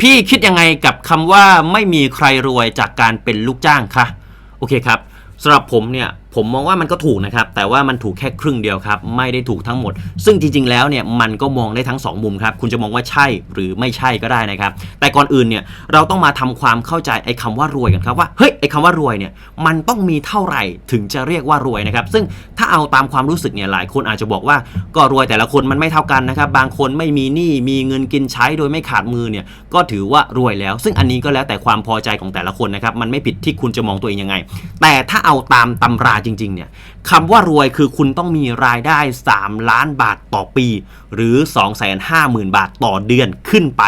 พี่คิดยังไงกับคำว่าไม่มีใครรวยจากการเป็นลูกจ้างคะโอเคครับสำหรับผมเนี่ย ผมมองว่ามันก็ถูกนะครับ แต่ว่ามันถูกแค่ครึ่งเดียวครับ ไม่ได้ถูกทั้งหมด ซึ่งจริง ๆ แล้วเนี่ยมันก็มองได้ทั้งสองมุมครับ คุณจะมองว่าใช่หรือไม่ใช่ก็ได้นะครับ แต่ก่อนอื่นเนี่ยเราต้องมาทำความเข้าใจไอ้คำว่ารวยกันครับว่าเฮ้ยไอ้คำว่ารวยเนี่ยมันต้องมีเท่าไหร่ถึงจะเรียกว่ารวยนะครับ ซึ่งถ้าเอาตามความรู้สึกเนี่ยหลายคนอาจจะบอกว่าก็รวยแต่ละคนมันไม่เท่ากันนะครับ บางคนไม่มีหนี้มีเงินกินใช้โดยไม่ขาดมือเนี่ยก็ถือว่ารวยแล้ว ซึ่งอันนี้ก็แล้วแต่ความพอใจของแต่ละคนนะครับมันไม่ผิดที่คุณจะมองตัวเองยังไง แต่ถ้าเอาตามตำราจริงๆเนี่ยคำว่ารวยคือคุณต้องมีรายได้ 3 ล้านบาทต่อปี หรือ 250,000 บาทต่อเดือนขึ้นไป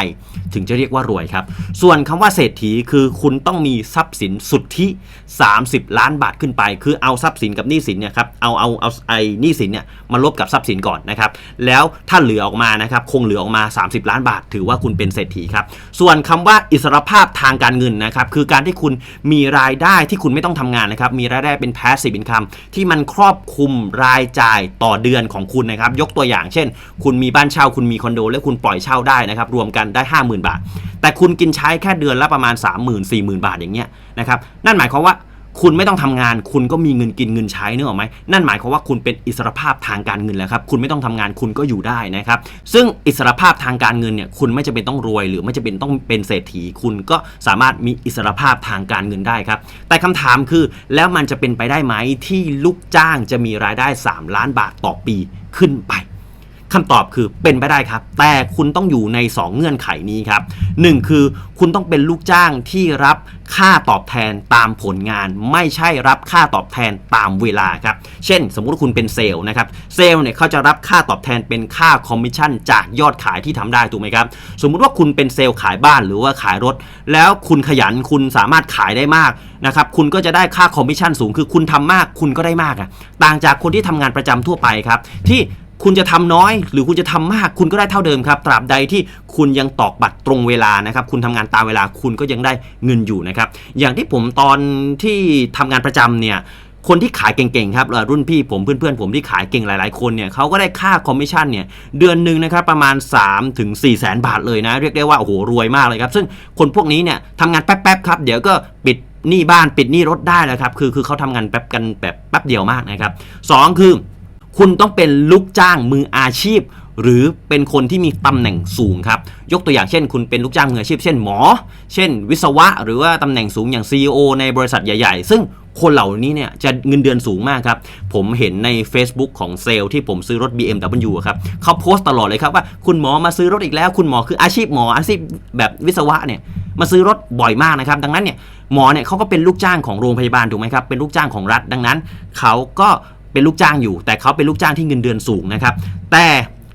ถึงจะเรียกว่ารวยครับ ส่วนคำว่าเศรษฐีคือคุณต้องมีทรัพย์สินสุทธิ 30 ล้านบาทขึ้นไป คือเอาทรัพย์สินกับหนี้สินเนี่ยครับเอาเอาเอาไอ้หนี้สินเนี่ยมาลบกับทรัพย์สินก่อนนะครับแล้วถ้าเหลือออกมานะครับคงเหลือออกมา 30 ล้านบาท ถือว่าคุณเป็นเศรษฐีครับส่วนคำว่าอิสรภาพทางการเงินนะครับคือการที่คุณมีรายได้ที่คุณไม่ต้องทำงานนะครับมีรายได้เป็น passive income ที่มันครอบคลุมรายจ่ายต่อเดือนของคุณนะครับ ยกตัวอย่างเช่น คุณมีบ้านเช่าคุณมีคอนโด และคุณปล่อยเช่าได้นะครับ รวมกันได้ 50,000 บาท แต่คุณกินใช้แค่เดือนละประมาณ 30,000 40,000 บาทอย่างเงี้ยนะครับนั่นหมายความว่า คุณไม่ต้องทำงาน คุณก็มีเงินกินเงินใช้นึกออกไหมนั่นหมายความว่าคุณเป็นอิสรภาพทางการเงินแล้วครับคุณไม่ต้องทำงานคุณก็อยู่ได้นะครับ ซึ่งอิสรภาพทางการเงินเนี่ยคุณไม่จำเป็นต้องรวย หรือไม่จำเป็นต้องเป็นเศรษฐี คุณก็สามารถมีอิสรภาพทางการเงินได้ครับ แต่คำถามคือแล้วมันจะเป็นไปได้ไหมที่ลูกจ้างจะมีรายได้ 3 ล้านบาทต่อปีขึ้นไป คำตอบคือเป็นไปได้ครับ แต่คุณต้องอยู่ใน 2 เงื่อนไขนี้ครับ 1 คือคุณต้องเป็นลูกจ้างที่รับค่าตอบแทนตามผลงาน ไม่ใช่รับค่าตอบแทนตามเวลาครับ เช่น สมมุติว่าคุณเป็นเซลล์นะครับ เซลล์เนี่ยเขาจะรับค่าตอบแทนเป็นค่าคอมมิชชั่นจากยอดขายที่ทำได้ถูกไหมครับ สมมุติว่าคุณเป็นเซลล์ขายบ้านหรือว่าขายรถ แล้วคุณขยันคุณสามารถขายได้มากนะครับ คุณก็จะได้ค่าคอมมิชชั่นสูง คือคุณทำมากคุณก็ได้มากอะต่างจากคนที่ทำงานประจำทั่วไปครับ ที่ คุณจะทำน้อย หรือคุณจะทำมาก คุณก็ได้เท่าเดิมครับ ตราบใดที่คุณยังตอกบัตรตรงเวลานะครับ คุณทำงานตามเวลาคุณก็ยังได้เงินอยู่นะครับ อย่างที่ผมตอนที่ทำงานประจำเนี่ยคนที่ขายเก่งๆครับรุ่นพี่ผมเพื่อนๆผมที่ขายเก่งหลายๆคนเนี่ยเขาก็ได้ค่าคอมมิชชั่นเนี่ยเดือนหนึ่งนะครับประมาณ 3 ถึง4แสนบาทเลยนะ เรียกได้ว่าโอ้โหรวยมากเลยครับ ซึ่งคนพวกนี้เนี่ยทำงานแป๊บๆครับ เดี๋ยวก็ปิดหนี้บ้านปิดหนี้รถได้แล้วครับ คือคือเขาทำงานแป๊บกันแบบแป๊บเดียวมากนะครับสองคือ คุณต้องเป็นลูกจ้างมืออาชีพ หรือเป็นคนที่มีตำแหน่งสูงครับ ยกตัวอย่างเช่น คุณเป็นลูกจ้างมืออาชีพ เช่นหมอ เช่น วิศวะ หรือว่าตำแหน่งสูงอย่าง CEO ในบริษัทใหญ่ๆ ซึ่งคนเหล่านี้เนี่ยจะเงินเดือนสูงมากครับ ผมเห็นใน Facebook ของเซลล์ที่ผมซื้อรถ BMW อะครับเขาโพสต์ตลอดเลยครับว่าคุณหมอมาซื้อรถอีกแล้ว คุณหมอคืออาชีพหมออาชีพแบบวิศวะเนี่ยมาซื้อรถบ่อยมากนะครับ ดังนั้นเนี่ยหมอเนี่ยเขาก็เป็นลูกจ้างของโรงพยาบาลถูกไหมครับเป็นลูกจ้างของรัฐ ดังนั้นเขาก็ เป็นลูกจ้างอยู่ แต่เขาเป็นลูกจ้างที่เงินเดือนสูงนะครับแต่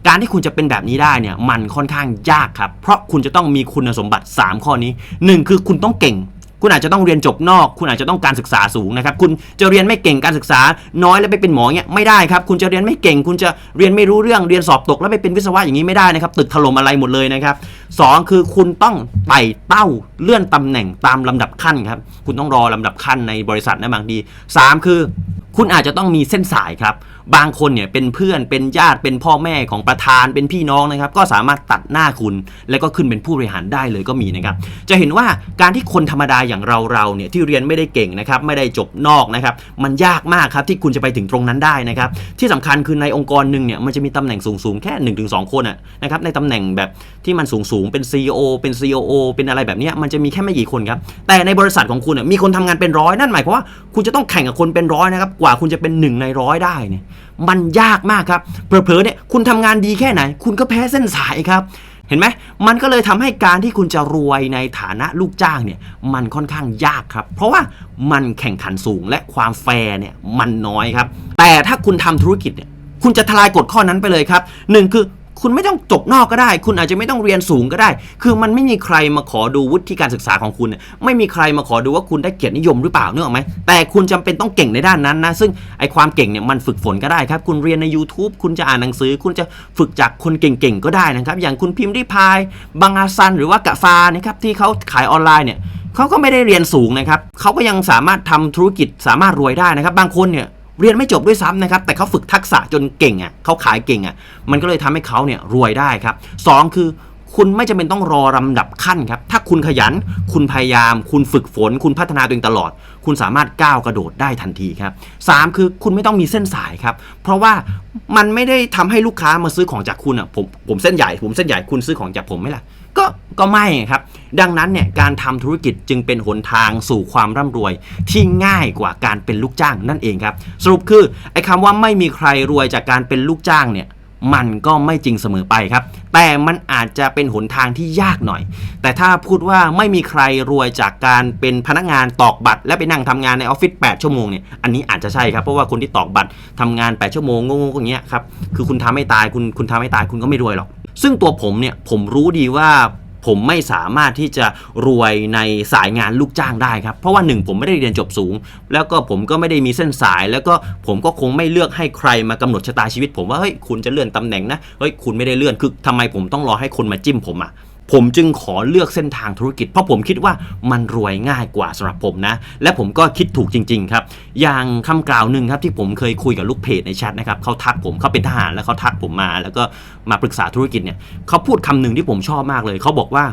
การที่คุณจะเป็นแบบนี้ได้เนี่ยมันค่อนข้างยากครับ เพราะคุณจะต้องมีคุณสมบัติ 3 ข้อนี้ 1 คือคุณต้องเก่ง คุณอาจจะต้องเรียนจบนอก คุณอาจจะต้องการศึกษาสูงนะครับ คุณจะเรียนไม่เก่งการศึกษา น้อยแล้วไปเป็นหมอเนี่ยไม่ได้ครับ คุณจะเรียนไม่เก่ง คุณจะเรียนไม่รู้เรื่อง เรียนสอบตกแล้วไปเป็นวิศวะอย่างนี้ไม่ได้นะครับ ตึกถล่มอะไรหมดเลยนะครับสองคือคุณต้องไต่เต้าเลื่อนตำแหน่งตามลำดับขั้นครับ คุณต้องรอลำดับขั้นในบริษัทนะบางทีสามคือ คุณอาจจะต้องมีเส้นสายครับ บางคนเนี่ยเป็นเพื่อนเป็นญาติเป็นพ่อแม่ของประธานเป็นพี่น้องนะครับ ก็สามารถตัดหน้าคุณ แล้วก็ขึ้นเป็นผู้บริหารได้เลยก็มีนะครับ จะเห็นว่าการที่คนธรรมดาอย่างเราเราเนี่ยที่เรียนไม่ได้เก่งนะครับไม่ได้จบนอกนะครับ มันยากมากครับที่คุณจะไปถึงตรงนั้นได้นะครับ ที่สำคัญคือในองค์กรหนึ่งเนี่ยมันจะมีตำแหน่งสูงๆแค่1นถึงสคนอะนะครับในตำแหน่งแบบที่มันสูงๆเป็น CEO เป็น COO เป็นอะไรแบบนี้มันจะมีแค่ไม่กี่คนครับแต่ในบริษัทของคุณมีคนทำงานเป็นร้อยนั่นหมายความว่าคุณจะต้องแข่งกับคนเป็นร้อยนะครับกว่าคุณจะเป็นหนึ่งในร้อยได้เนี่ยมันยากมากครับเผลอๆเนี่ยคุณทำงานดีแค่ไหน คุณก็แพ้เส้นสายครับเห็นไหมมันก็เลยทำให้การที่คุณจะรวยในฐานะลูกจ้างเนี่ยมันค่อนข้างยากครับ เพราะว่ามันแข่งขันสูงและความแฟร์เนี่ยมันน้อยครับ แต่ถ้าคุณทำธุรกิจเนี่ยคุณจะทลายกฎข้อนั้นไปเลยครับหนึ่งคือ คุณไม่ต้องจบนอกก็ได้ คุณอาจจะไม่ต้องเรียนสูงก็ได้ คือมันไม่มีใครมาขอดูวุฒิการศึกษาของคุณไม่มีใครมาขอดูว่าคุณได้เกียรตินิยมหรือเปล่าเนอะไหมแต่คุณจำเป็นต้องเก่งในด้านนั้นนะ ซึ่งไอความเก่งเนี่ยมันฝึกฝนก็ได้ครับ คุณเรียนใน YouTube คุณจะอ่านหนังสือ คุณจะฝึกจากคนเก่งๆก็ได้นะครับ อย่างคุณพิมพ์ริพายบางอาซันหรือว่ากะฟานะครับที่เขาขายออนไลน์เนี่ยเขาก็ไม่ได้เรียนสูงนะครับเขาก็ยังสามารถทำธุรกิจสามารถรวยได้นะครับ บางคนเนี่ย เรียนไม่จบด้วยซ้ำนะครับ แต่เขาฝึกทักษะจนเก่งอะเขาขายเก่งอะ มันก็เลยทำให้เขาเนี่ยรวยได้ครับสองคือคุณไม่จำเป็นต้องรอลำดับขั้นครับ ถ้าคุณขยัน คุณพยายาม คุณฝึกฝน คุณพัฒนาตัวเองตลอด คุณสามารถก้าวกระโดดได้ทันทีครับสามคือคุณไม่ต้องมีเส้นสายครับ เพราะว่ามันไม่ได้ทำให้ลูกค้ามาซื้อของจากคุณอะ ผมผมเส้นใหญ่ ผมเส้นใหญ่ คุณซื้อของจากผมไหมล่ะ ก็ก็ไม่ครับ ดังนั้นเนี่ยการทำธุรกิจจึงเป็นหนทางสู่ความร่ำรวย ที่ง่ายกว่าการเป็นลูกจ้างนั่นเองครับ สรุปคือไอ้คำว่าไม่มีใครรวยจากการเป็นลูกจ้างเนี่ยมันก็ไม่จริงเสมอไปครับ แต่มันอาจจะเป็นหนทางที่ยากหน่อย แต่ถ้าพูดว่าไม่มีใครรวยจากการเป็นพนักงานตอกบัตร และไปนั่งทำงานในออฟฟิศ8ชั่วโมงเนี่ย อันนี้อาจจะใช่ครับ เพราะว่าคนที่ตอกบัตรทำงาน8ชั่วโมงงงๆอย่างเงี้ยครับ คือคุณทำไม่ตายคุณคุณทำไม่ตายคุณก็ไม่รวยหรอก ซึ่งตัวผมเนี่ยผมรู้ดีว่าผมไม่สามารถที่จะรวยในสายงานลูกจ้างได้ครับ เพราะว่าหนึ่งผมไม่ได้เรียนจบสูง แล้วก็ผมก็ไม่ได้มีเส้นสาย แล้วก็ผมก็คงไม่เลือกให้ใครมากำหนดชะตาชีวิต ผมว่าเฮ้ยคุณจะเลื่อนตำแหน่งนะเฮ้ยคุณไม่ได้เลื่อนคือทำไมผมต้องรอให้คนมาจิ้มผมอะ ผมจึงขอเลือกเส้นทางธุรกิจ เพราะผมคิดว่ามันรวยง่ายกว่าสำหรับผมนะ และผมก็คิดถูกจริง ๆ ครับ อย่างคำกล่าวหนึ่งครับที่ผมเคยคุยกับลูกเพจในแชทนะครับเขาทักผมเขาเป็นทหารแล้วเขาทักผมมา แล้วก็มาปรึกษาธุรกิจเนี่ยเขาพูดคำหนึ่งที่ผมชอบมากเลยเขาบอกว่า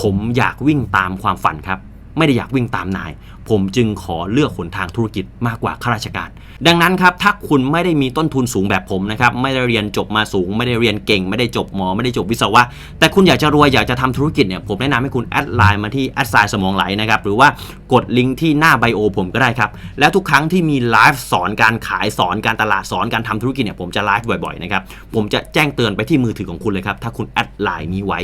ผมอยากวิ่งตามความฝันครับ ไม่ได้อยากวิ่งตามนาย ผมจึงขอเลือกหนทางธุรกิจมากกว่าข้าราชการ ดังนั้นครับถ้าคุณไม่ได้มีต้นทุนสูงแบบผมนะครับไม่ได้เรียนจบมาสูง ไม่ได้เรียนเก่ง ไม่ได้จบหมอไม่ได้จบวิศวะ แต่คุณอยากจะรวยอยากจะทำธุรกิจเนี่ยผมแนะนำให้คุณแอดไลน์มาที่แอดไซน์สมองไหลนะครับหรือว่ากดลิงก์ที่หน้าไบโอผมก็ได้ครับแล้วทุกครั้งที่มีไลฟ์สอนการขายสอนการตลาดสอนการทำธุรกิจเนี่ยผมจะไลฟ์บ่อยๆนะครับผมจะแจ้งเตือนไปที่มือถือของคุณเลยครับถ้าคุณแอดไลน์นี้ไว้